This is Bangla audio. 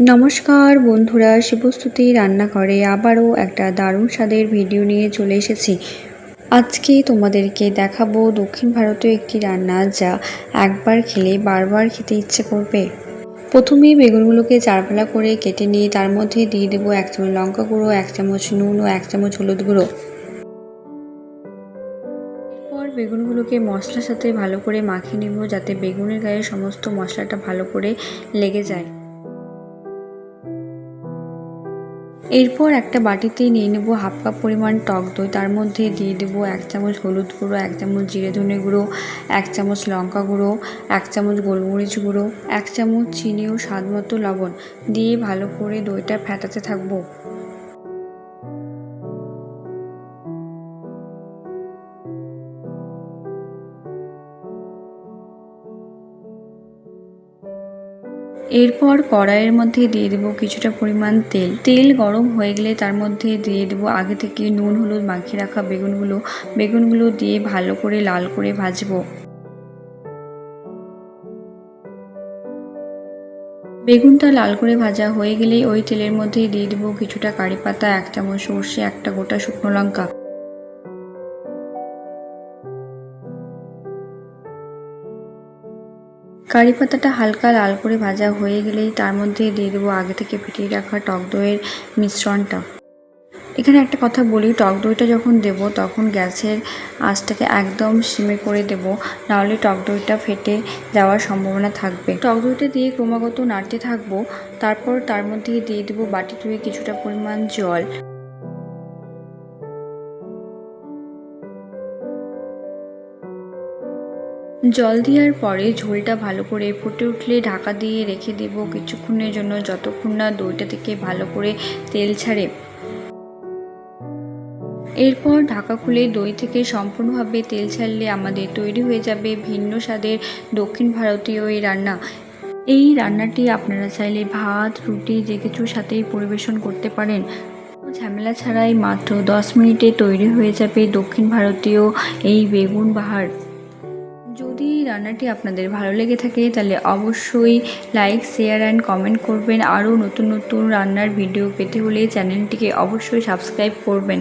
নমস্কার বন্ধুরা শিবস্তুতি রান্নাঘরে আবারও একটা দারুণ স্বাদের ভিডিও নিয়ে চলে এসেছি। আজকে তোমাদেরকে দেখাবো দক্ষিণ ভারতীয় একটি রান্না যা একবার খেলে বারবার খেতে ইচ্ছে করবে। প্রথমেই বেগুনগুলোকে চারপালা করে কেটে নিয়ে তার মধ্যে দিয়ে দেবো এক চামচ লঙ্কা গুঁড়ো, এক চামচ নুন ও এক চামচ হলুদ গুঁড়ো। এরপর বেগুনগুলোকে মশলার সাথে ভালো করে মাখিয়ে নেব যাতে বেগুনের গায়ে সমস্ত মশলাটা ভালো করে লেগে যায়। এরপর একটা বাটিতে নিয়ে নেব হাফ কাপ পরিমাণ টক দই। তার মধ্যে দিয়ে দেব এক চামচ হলুদ গুঁড়ো, এক চামচ জিরে ধনে গুঁড়ো, এক চামচ লঙ্কা গুঁড়ো, এক চামচ গোলমরিচ গুঁড়ো, এক চামচ চিনি ও স্বাদ মতো লবণ। দিয়ে ভালো করে দইটা ফেটাতে থাকব। এরপর কড়াইয়ের মধ্যে দিয়ে দেবো কিছুটা পরিমাণ তেল। তেল গরম হয়ে গেলে তার মধ্যে দিয়ে দেবো আগে থেকে নুন, হলুদ মাখিয়ে রাখা বেগুনগুলো। বেগুনগুলো দিয়ে ভালো করে লাল করে ভাজবো। বেগুনটা লাল করে ভাজা হয়ে গেলেই ওই তেলের মধ্যে দিয়ে দেবো কিছুটা কারি পাতা এক চামচ সর্ষে, একটা গোটা শুকনো লঙ্কা। কারি পাতাটা হালকা লাল করে ভাজা হয়ে গেলেই তার মধ্যে দিয়ে দেবো আগে থেকে ফেটিয়ে রাখা টক দইয়ের মিশ্রণটা। এখানে একটা কথা বলি, টক দইটা যখন দেব তখন গ্যাসের আঁচটাকে একদম সিমে করে দেব, নাহলে টক দইটা ফেটে যাওয়ার সম্ভাবনা থাকবে। টক দইটা দিয়ে ক্রমাগত নাড়তে থাকব, তারপর তার মধ্যে দিয়ে দেবো বাটি ধুয়ে কিছুটা পরিমাণ জল। জল দেওয়ার পরে ঝোলটা ভালো করে ফুটে উঠলে ঢাকা দিয়ে রেখে দেব কিছুক্ষণের জন্য যতক্ষণ না দইটা থেকে ভালো করে তেল ছাড়ে। এরপর ঢাকা খুলে দই থেকে সম্পূর্ণভাবে তেল ছাড়লে আমাদের তৈরি হয়ে যাবে ভিন্ন স্বাদের দক্ষিণ ভারতীয় এই রান্না। এই রান্নাটি আপনারা চাইলে ভাত, রুটি, যে কিছুর সাথেই পরিবেশন করতে পারেন। ঝামেলা ছাড়াই মাত্র দশ মিনিটে তৈরি হয়ে যাবে দক্ষিণ ভারতীয় এই বেগুন বাহার। যদি রান্নাটি আপনাদের ভালো লেগে থাকে, তাহলে অবশ্যই লাইক শেয়ার অ্যান্ড কমেন্ট করবেন। আরও নতুন নতুন রান্নার ভিডিও পেতে হলে চ্যানেলটিকে অবশ্যই সাবস্ক্রাইব করবেন।